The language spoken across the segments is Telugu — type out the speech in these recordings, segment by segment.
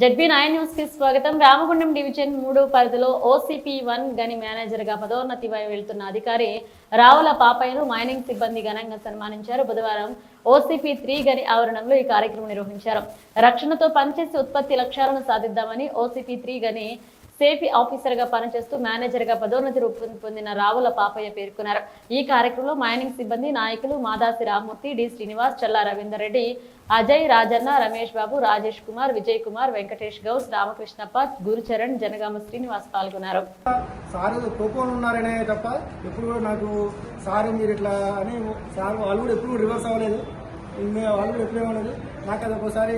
జడ్బీ నైన్ న్యూస్కి స్వాగతం. రామగుండం డివిజన్ మూడు పరిధిలో ఓసీపీ వన్ గని మేనేజర్గా పదోన్నతి వెళ్తున్న అధికారి రావుల పాపయ్యను మైనింగ్ సిబ్బంది ఘనంగా సన్మానించారు. బుధవారం ఓసీపీ త్రీ గని ఆవరణంలో ఈ కార్యక్రమం నిర్వహించారు. రక్షణతో పనిచేసి ఉత్పత్తి లక్ష్యాలను సాధిద్దామని ఓసీపీ త్రీ గని సేఫీ ఆఫీసర్గా పనిచేస్తూ మేనేజర్గా పదోన్నతి రూపం పొందిన రావుల పాపయ్య పేర్కొన్నారు. ఈ కార్యక్రమంలో మైనింగ్ సిబ్బంది నాయకులు మాదాసి రామ్మూర్తి డి. శ్రీనివాస్ చల్లా రవీందర్ రెడ్డి అజయ్ రాజన్న రమేష్ బాబు రాజేష్ కుమార్ విజయ్ కుమార్ వెంకటేష్ గౌస్ రామకృష్ణప్ప గురుచరణ్ జనగామ శ్రీనివాస్ పాల్గొన్నారు. సార్ కోపంలో ఉన్నారనే తప్ప ఎప్పుడు కూడా నాకు సార్ మీరు ఇట్లా అని సార్ వాళ్ళు కూడా ఎప్పుడు రివర్స్ అవ్వలేదు. వాళ్ళు కూడా ఎప్పుడు నాకు అది ఒకసారి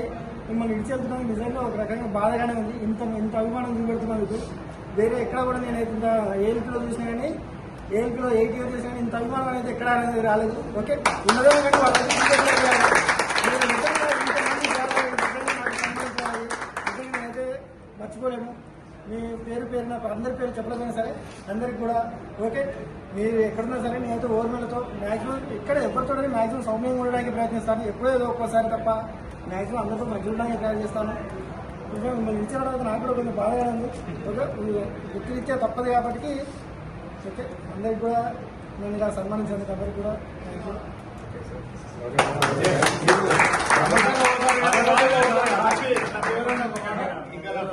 మిమ్మల్ని ఇడిచి నిజంగా ఒక రకంగా బాధగానే ఉంది. ఇంత ఇంత అభిమానం చూపెడుతున్నందుకు. వేరే ఎక్కడ కూడా నేను ఇంత ఏలిపిలో చూసినా కానీ ఏలిపిలో ఎయిట్ ఇయర్ చూసినా కానీ ఇంత అభిమానం అనేది ఎక్కడ అనేది రాలేదు. ఓకే? ఉన్నదే కానీ వాళ్ళకి చూపెట్టలేదు నేనైతే మర్చిపోలేము మీ పేరు పేరు నాకు అందరి పేరు చెప్పలేదైనా సరే అందరికి కూడా ఓకే? మీరు ఎక్కడున్నా సరే నేనైతే ఓర్మలతో మ్యాక్సిమం ఇక్కడ ఎవరితో మ్యాక్సిమం సౌమ్యంగా ఉండడానికి ప్రయత్నిస్తాను. ఎప్పుడో ఏదో ఒక్కోసారి తప్ప మ్యాక్సిమం అందరితో మంచిగా ఉండడానికి ట్రై చేస్తాను. ఇంకా మిమ్మల్ని ఇచ్చిన తర్వాత నాకు కూడా కొంచెం బాధగా ఉంది. ఓకే గుర్తిరిచ్చే తప్పదు కాబట్టి ఓకే అందరికి కూడా నేను ఇలా సన్మానించినందుకు అందరికి కూడా థ్యాంక్ యూ